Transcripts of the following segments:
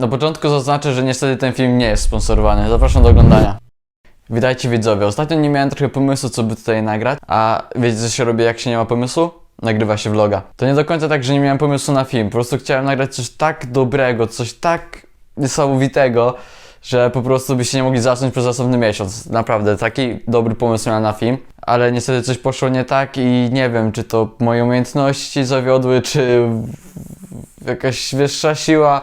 Na początku zaznaczę, że niestety ten film nie jest sponsorowany. Zapraszam do oglądania. Witajcie widzowie. Ostatnio nie miałem trochę pomysłu, co by tutaj nagrać, a wiecie co się robi, jak się nie ma pomysłu? Nagrywa się vloga. To nie do końca tak, że nie miałem pomysłu na film. Po prostu chciałem nagrać coś tak dobrego, coś tak niesamowitego, że po prostu byście nie mogli zasnąć przez osobny miesiąc. Naprawdę, taki dobry pomysł miałem na film, ale niestety coś poszło nie tak i nie wiem, czy to moje umiejętności zawiodły, czy jakaś wyższa siła.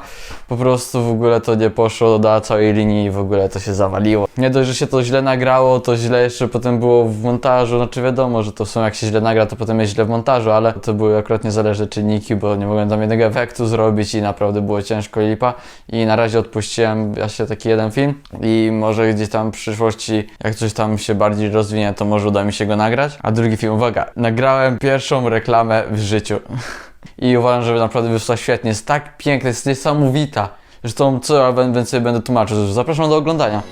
Po prostu w ogóle to nie poszło do całej linii i w ogóle to się zawaliło. Nie dość, że się to źle nagrało, to źle jeszcze potem było w montażu. Znaczy wiadomo, że to są jak się źle nagra, to potem jest źle w montażu, ale to były akurat niezależne czynniki, bo nie mogłem tam jednego efektu zrobić i naprawdę było ciężko lipa. I na razie odpuściłem właśnie taki jeden film i może gdzieś tam w przyszłości, jak coś tam się bardziej rozwinie, to może uda mi się go nagrać. A drugi film, uwaga, nagrałem pierwszą reklamę w życiu. I uważam, że naprawdę wyszła świetnie. Jest tak piękna, jest niesamowita. Zresztą co ja więcej będę tłumaczył. Zapraszam do oglądania.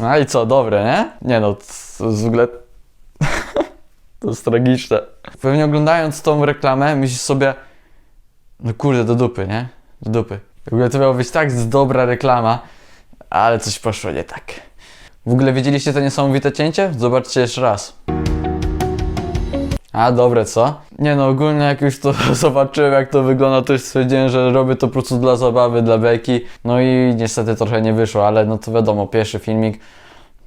No i co, dobre, nie? Nie no, w ogóle... to jest tragiczne. Pewnie oglądając tą reklamę myślisz sobie, no kurde, do dupy, nie? Do dupy. W ogóle to miała być tak dobra reklama, ale coś poszło nie tak. W ogóle widzieliście to niesamowite cięcie? Zobaczcie jeszcze raz. A, dobre, co? Nie no, ogólnie jak już to zobaczyłem, jak to wygląda, to już stwierdziłem, że robię to po prostu dla zabawy, dla beki. No i niestety trochę nie wyszło, ale no to wiadomo, pierwszy filmik.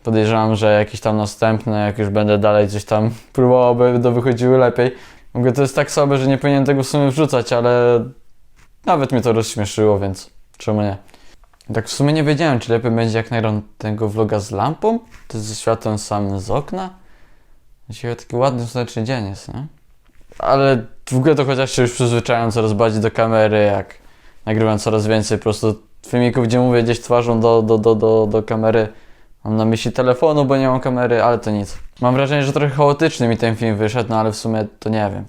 Podejrzewam, że jakiś tam następny, jak już będę dalej coś tam próbował, będą wychodziły lepiej. Ogóle to jest tak słabe, że nie powinienem tego w sumie wrzucać, ale nawet mnie to rozśmieszyło, więc czemu nie? Tak w sumie nie wiedziałem, czy lepiej będzie jak nagram tego vloga z lampą, to ze światłem samym z okna. Dzisiaj taki ładny, słoneczny dzień jest, nie? Ale w ogóle to chociaż się już przyzwyczaiłem coraz bardziej do kamery, jak nagrywam coraz więcej po prostu filmików, gdzie mówię gdzieś twarzą do, do, do, do, do kamery. Mam na myśli telefonu, bo nie mam kamery, ale to nic. Mam wrażenie, że trochę chaotyczny mi ten film wyszedł, no ale w sumie to nie wiem.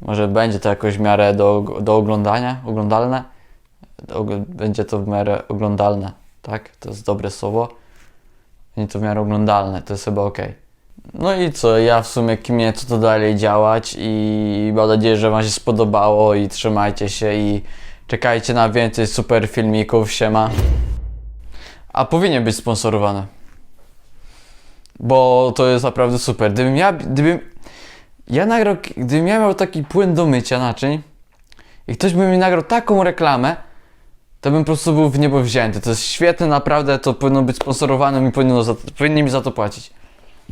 Może będzie to jakoś w miarę do, do oglądania, oglądalne? Do, będzie to w miarę oglądalne, tak? To jest dobre słowo. Będzie to w miarę oglądalne, to jest chyba ok. No i co, ja w sumie kmię, co to dalej działać i mam nadzieję, że Wam się spodobało i trzymajcie się i czekajcie na więcej super filmików, siema. A powinien być sponsorowany. Bo to jest naprawdę super. Gdybym ja, gdybym ja nagrał, gdybym ja miał taki płyn do mycia naczyń i ktoś by mi nagrał taką reklamę, to bym po prostu był w niebo wzięty. To jest świetne, naprawdę, to powinno być sponsorowane, mi powinno za, powinni mi za to płacić.